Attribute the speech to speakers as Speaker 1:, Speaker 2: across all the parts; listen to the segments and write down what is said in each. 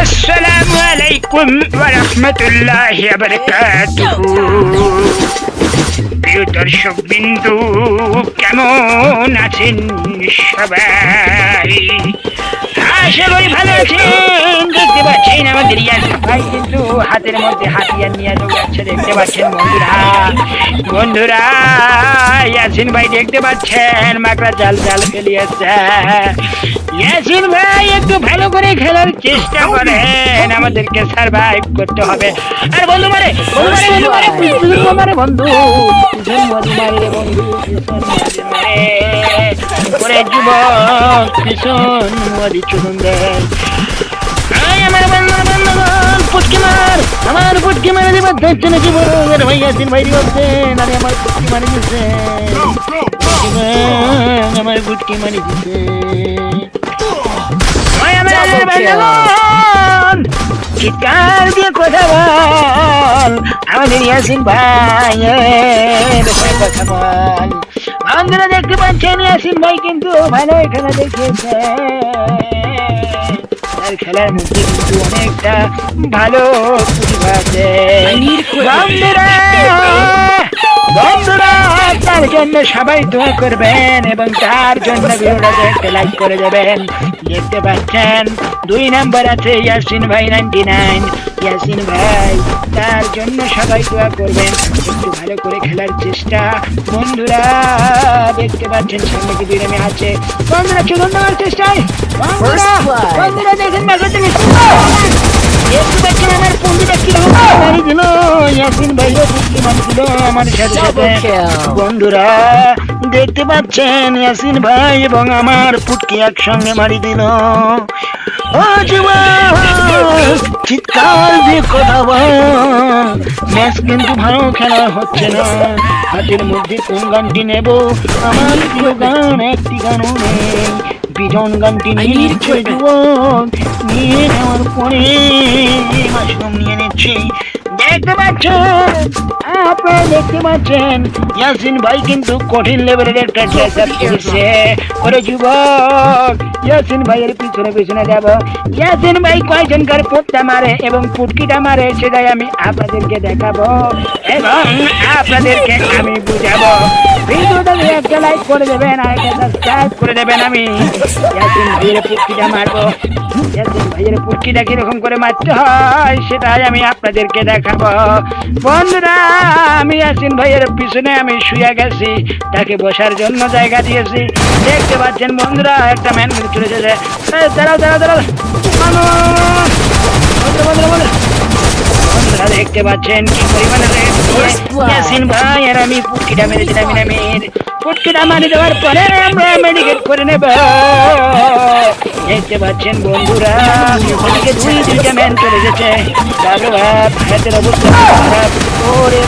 Speaker 1: السلام عليكم ورحمة الله وبركاته প্রিয় দর্শক বিন্দু কেমন আছেন সবাই আশা করি ভালো আছেন? দেখতে পাচ্ছেন আমাদের ইয়াসির ভাই কিন্তু হাতের মধ্যে হাতিয়ার নিয়ে যাচ্ছে দেখতে পাচ্ছেন বন্ধুরা। বন্ধুরা ইয়াসিন ভাই দেখতে পাচ্ছেন? মাকড়া জাল জাল ফেলিয়েছে ইয়াসিন ভাই একটু ভালো করে খেলার চেষ্টা করেন। আমাদেরকে সার্ভাইভ করতে হবে। আর বন্ধু মারে বন্ধু মারে বন্ধু মারে বন্ধু পিছন মারে বন্ধু মারে। যুবক পিছন মধু চুন দেয় আমার বন্ধু বন্ধুগণ পুটকি মার আমার পুটকি মারে দিবার দেখছে না জীবন আরে ভাই আসিন ভাই দিচ্ছেন আরে আমার পুটকি মারি দিচ্ছে আমার পুটকি মারি দিচ্ছে চিৎকার দিয়ে কথা বল। আমাদের ইয়াসিন ভাই কথা বল। বন্ধুরা দেখতে পাচ্ছেন ইয়াসিন ভাই কিন্তু ভালো খেলা দেখিয়েছে তার খেলার মধ্যে কিন্তু অনেকটা ভালো প্রতিভা আছে। তার জন্য সবাই দোয়া করবেন এবং তার জন্য ভিডিওটাকে একটা লাইক করে দেবেন। দেখতে পাচ্ছেন দুই নাম্বার আছে ইয়াসিন ভাই নাইনটি নাইন। ইয়াসিন ভাই তার জন্য সবাই দোয়া করবেন। একটু ভালো করে খেলার চেষ্টা। বন্ধুরা দেখতে পাচ্ছেন সামনে কি দুই নামে আছে। বন্ধুরা চলুন দেওয়ার চেষ্টায়। বন্ধুরা বন্ধুরা দেখেন মাঝে দেখতে পাচ্ছেন আমার বন্ধুটা কীরকম? দিল দিল আমার সাথে সাথে। বন্ধুরা দেখতে পাচ্ছেন ইয়াসিন ভাই এবং আমার পুটকি একসঙ্গে মারি দিল। ও চিৎকার দিয়ে কথা বল। ম্যাচ কিন্তু ভালো খেলা হচ্ছে না। হাতের মধ্যে কোন গানটি নেব? আমার প্রিয় গান একটি গানও নেই। বিজন গানটি নিয়ে নিয়ে নেওয়ার পরে মাশরুম নিয়ে নিচ্ছি। দেখতে পাচ্ছেন আপনারা দেখতে পাচ্ছেন ইয়াসিন ভাই কিন্তু কঠিন লেভেলের একটা ড্রেস আপ করেছে। ওরে যুবক, ইয়াসিন ভাইয়ের পিছনে পিছনে যাব। ইয়াসিন ভাই কয়জনকার পোটটা মারে এবং পুটকিটা মারে সেটাই আমি আপনাদেরকে দেখাবো এবং আপনাদেরকে আমি বুঝাবো। ভিডিওটাকে একটা লাইক করে দেবেন আর একটা সাবস্ক্রাইব করে দেবেন আমি। ইয়াসিন ভাইয়ের পুটকিটা মারবো ভাইয়ের পুটকিটা কীরকম করে মারতে হয় সেটাই আমি আপনাদেরকে দেখাবো। বন্ধুরা আমি ইয়াসিন ভাইয়ের পিছনে আমি শুয়ে গেছি তাকে বসার জন্য জায়গা দিয়েছি। দেখতে পাচ্ছেন বন্ধুরা একটা ম্যান চলে এসেছে। দাঁড়াও দাঁড়াও দাঁড়াও। বন্ধুরা, বন্ধুরা, বন্ধুরা। বন্ধুরা দেখতে পাচ্ছেন কি পরিমাণে ইয়াসিন ভাই আর আমি পুটকিটা মেরেছিলাম মিনামির পুটকিটা মারি দেওয়ার পরে আমরা মেডিকেট করে নেব। দেখতে পাচ্ছেন বন্ধুরা ওদিকে দুই দুইটা ম্যান চলে এসেছে। বাবু বাপ হাতের অবস্থা খারাপ। ওরে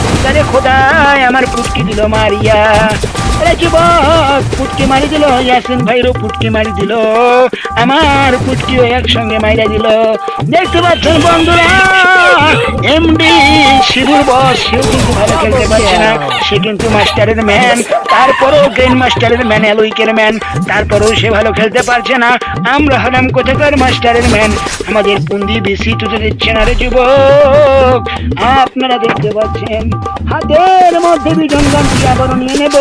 Speaker 1: খোদায় আমার পুটকি দিল মারিয়া। পুটকি মারি দিল, ইয়াসিন ভাইরও পুটকি মারি দিল, আমার পুটকিও একসঙ্গে মাইরা দিল। দেখতে পাচ্ছেন বন্ধুরা, এমডি শিবুর বস সেও কিন্তু ভালো খেলতে পারছে না। সে কিন্তু মাস্টারের ম্যান, তারপরেও গ্রেন মাস্টারের ম্যান, অ্যালুইকের ম্যান, তারপরেও সে ভালো খেলতে পারছে না। আমরা হলাম কোথাকার মাস্টারের ম্যান? আমাদের পুন্দি বেশি তুলে দিচ্ছে না রে যুবক। আপনারা দেখতে পাচ্ছেন, হাতের মধ্যে বিজন গানটি আবারও নিয়ে নেব।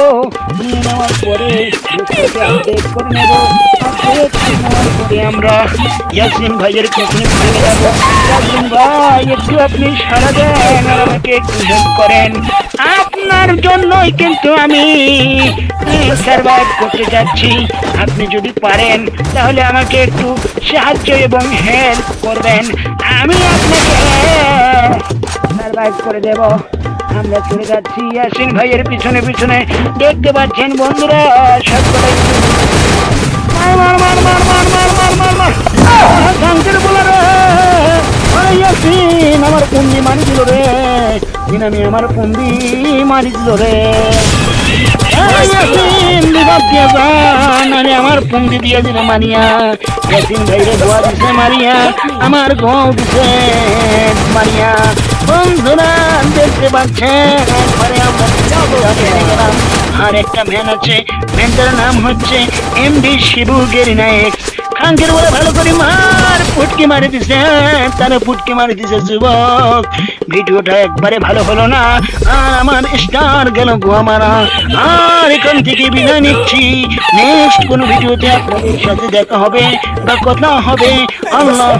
Speaker 1: একটু আপনি দেন আর আমাকে একটু হেল্প করেন আপনার জন্যই কিন্তু আমি সার্ভাইভ করতে যাচ্ছি আপনি যদি পারেন তাহলে আমাকে একটু সাহায্য এবং হেল্প করবেন আমি আপনাকে সার্ভাইভ করে দেব। আমরা চলে যাচ্ছি ইয়াসিন ভাইয়ের পিছনে পিছনে। দেখতে পাচ্ছেন বন্ধুরা মার মার মার মার মার মার মার রে আমার পুন্দি মারি দিল রে। আমি আমার পুন্দি মারি দিল রে। আমি আমার ফন্দি দিয়ে দিল মানিয়া একদিন ভাইরে ধোয়া দিছে মারিয়া আমার ঘর দিছে মারিয়া বন্ধুরা দেখতে পাচ্ছেন একবারে আর একটা ভ্যান আছে ভ্যানটার নাম হচ্ছে এমডি শিবু গেরিনায়ক খাঙ্কের বলে ভালো করে মার, পুটকি মারি দিছে তারে ফুটকি মারি দিছে যুবক। ভিডিওটা একবারে ভালো হলো না, আমার স্টার গেল গোয়া মারা আর এখান থেকে বিদায় নিচ্ছি। নেক্সট কোনো ভিডিওতে আপনাদের সাথে দেখা হবে বা কথা হবে। আল্লাহ